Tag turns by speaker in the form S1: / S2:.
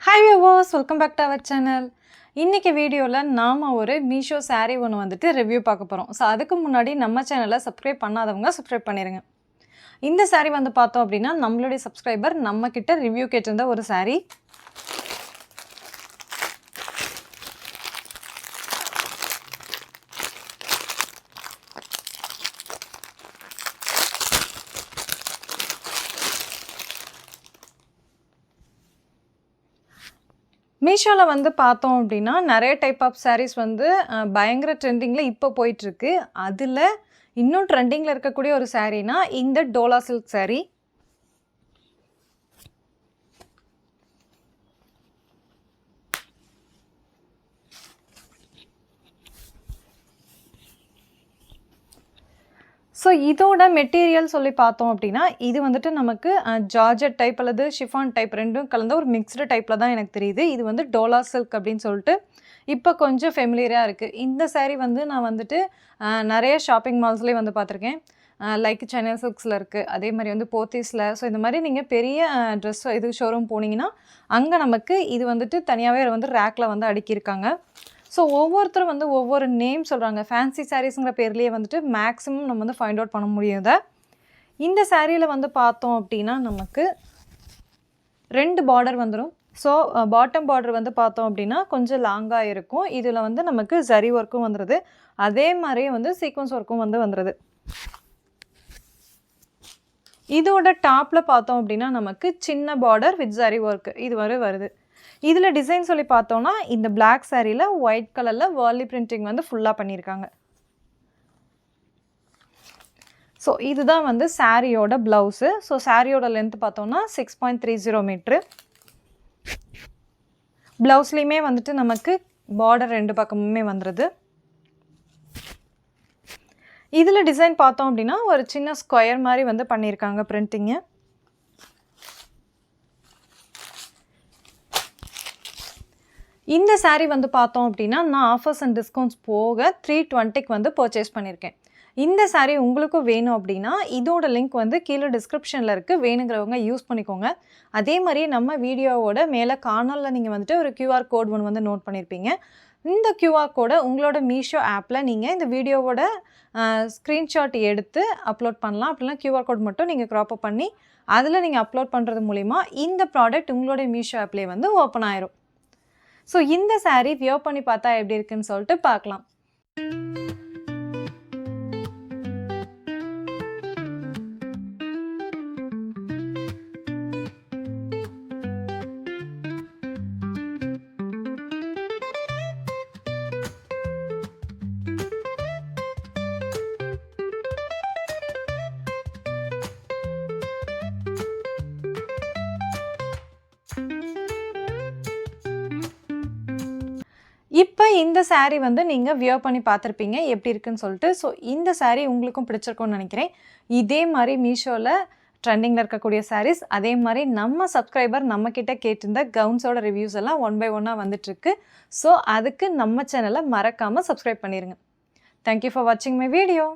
S1: Hi viewers welcome back to our channel இன்றைக்கி வீடியோவில் நாம் ஒரு மீஷோ சாரீ ஒன்று வந்துட்டு ரிவ்யூ பார்க்க போகிறோம் ஸோ அதுக்கு முன்னாடி நம்ம சேனலை சப்ஸ்கிரைப் பண்ணாதவங்க சப்ஸ்கிரைப் பண்ணிடுங்க இந்த சாரீ வந்து பார்த்தோம் அப்படின்னா நம்மளுடைய சப்ஸ்கிரைபர் நம்மக்கிட்ட ரிவ்யூ கேட்டிருந்த ஒரு சாரீ மீஷோவில் வந்து பார்த்தோம் அப்படின்னா நிறைய டைப் ஆஃப் சாரீஸ் வந்து பயங்கர ட்ரெண்டிங்கில் இப்போ போயிட்டுருக்கு அதில் இன்னும் ட்ரெண்டிங்கில் இருக்கக்கூடிய ஒரு சாரீனா இந்த டோலா சில்க் சாரீ ஸோ இதோட மெட்டீரியல் சொல்லி பார்த்தோம் அப்படின்னா இது வந்துட்டு நமக்கு ஜார்ஜட் டைப் அல்லது ஷிஃபான் டைப் ரெண்டும் கலந்த ஒரு மிக்ஸ்டு டைப்பில் தான் எனக்கு தெரியுது. இது வந்து டோலா சில்க் அப்படின்னு சொல்லிட்டு இப்போ கொஞ்சம் ஃபெமிலியராக இருக்குது இந்த சேரீ வந்து நான் வந்துட்டு நிறைய ஷாப்பிங் மால்ஸ்லேயே வந்து பார்த்துருக்கேன். லைக் சென்னை சில்க்ஸில் இருக்குது அதே மாதிரி வந்து போத்தீஸில் ஸோ இந்த மாதிரி நீங்கள் பெரிய ட்ரெஸ் இது ஷோரூம் போனீங்கன்னா அங்கே நமக்கு இது வந்துட்டு தனியாகவே வந்து ரேக்கில் வந்து அடுக்கியிருக்காங்க. ஸோ ஒவ்வொருத்தரும் வந்து ஒவ்வொரு நேம் சொல்கிறாங்க ஃபேன்சி சாரீஸுங்கிற பேர்லேயே வந்துட்டு மேக்ஸிமம் நம்ம வந்து ஃபைண்ட் அவுட் பண்ண முடியாத. இந்த சாரியில் வந்து பார்த்தோம் அப்படின்னா நமக்கு ரெண்டு பார்டர் வந்துடும் ஸோ பாட்டம் பார்டர் வந்து பார்த்தோம் அப்படின்னா கொஞ்சம் லாங்காக இருக்கும். இதில் வந்து நமக்கு ஜரி ஒர்க்கும் வந்துடுது அதே மாதிரியே வந்து சீக்வன்ஸ் ஒர்க்கும் வந்து வந்துடுது இதோட டாப்பில் பார்த்தோம் அப்படின்னா நமக்கு சின்ன பார்டர் வித் ஜரி ஒர்க் இது வரை வருது. இதில் டிசைன் சொல்லி பார்த்தோம்னா இந்த பிளாக் சாரியில் ஒயிட் கலரில் வேர்லி பிரிண்டிங் வந்து ஃபுல்லாக பண்ணியிருக்காங்க. ஸோ இதுதான் வந்து சாரியோட ப்ளவுஸு ஸோ சாரியோட லென்த் பார்த்தோன்னா six point three zero metre ப்ளவுஸ்லேயுமே வந்துட்டு நமக்கு பார்டர் ரெண்டு பக்கமுமே வந்துடுது இதில் டிசைன் பார்த்தோம் அப்படின்னா ஒரு சின்ன ஸ்கொயர் மாதிரி வந்து பண்ணியிருக்காங்க பிரிண்டிங்கு இந்த சாரீ வந்து பார்த்தோம் அப்படின்னா நான் ஆஃபர்ஸ் அண்ட் டிஸ்கவுண்ட்ஸ் போக த்ரீ டுவெண்ட்டிக்கு வந்து பர்ச்சேஸ் பண்ணியிருக்கேன். இந்த சாரீ உங்களுக்கும் வேணும் அப்படின்னா இதோட லிங்க் வந்து கீழே டிஸ்கிரிப்ஷனில் இருக்குது வேணுங்கிறவங்க யூஸ் பண்ணிக்கோங்க. அதே மாதிரி நம்ம வீடியோவோட மேலே காணலில் நீங்கள் வந்துட்டு ஒரு கியூஆர் கோட் ஒன்று வந்து நோட் பண்ணியிருப்பீங்க இந்த கியூஆர் கோடை உங்களோட மீஷோ ஆப்பில் நீங்கள் இந்த வீடியோவோட ஸ்க்ரீன்ஷாட் எடுத்து அப்லோட் பண்ணலாம். அப்படிலாம் கியூஆர் கோட் மட்டும் நீங்கள் க்ராப் பண்ணி அதில் நீங்கள் அப்லோட் பண்ணுறது மூலிமா இந்த ப்ராடக்ட் உங்களோட மீஷோ ஆப்லேயே வந்து ஓப்பன் ஆயிரும். ஸோ இந்த சாரீ வியர் பண்ணி பார்த்தா எப்படி இருக்குன்னு சொல்லிட்டு பார்க்கலாம். இந்த சேரீ வந்து நீங்கள் வியர் பண்ணி பார்த்துருப்பீங்க. எப்படி இருக்குன்னு சொல்லிட்டு. ஸோ இந்த சாரீ உங்களுக்கும் பிடிச்சிருக்கும்னு நினைக்கிறேன். இதே மாதிரி மீஷோவில் ட்ரெண்டிங்கில் இருக்கக்கூடிய சாரீஸ் அதே மாதிரி நம்ம சப்ஸ்கிரைபர் நம்மக்கிட்ட கேட்டிருந்த கவுன்ஸோட ரிவ்யூஸ் எல்லாம் ஒன் பை ஒன்னாக வந்துட்டுருக்கு. ஸோ அதுக்கு நம்ம சேனலை மறக்காமல் சப்ஸ்கிரைப் பண்ணிடுங்க தேங்க்யூ ஃபார் வாட்சிங் மை வீடியோ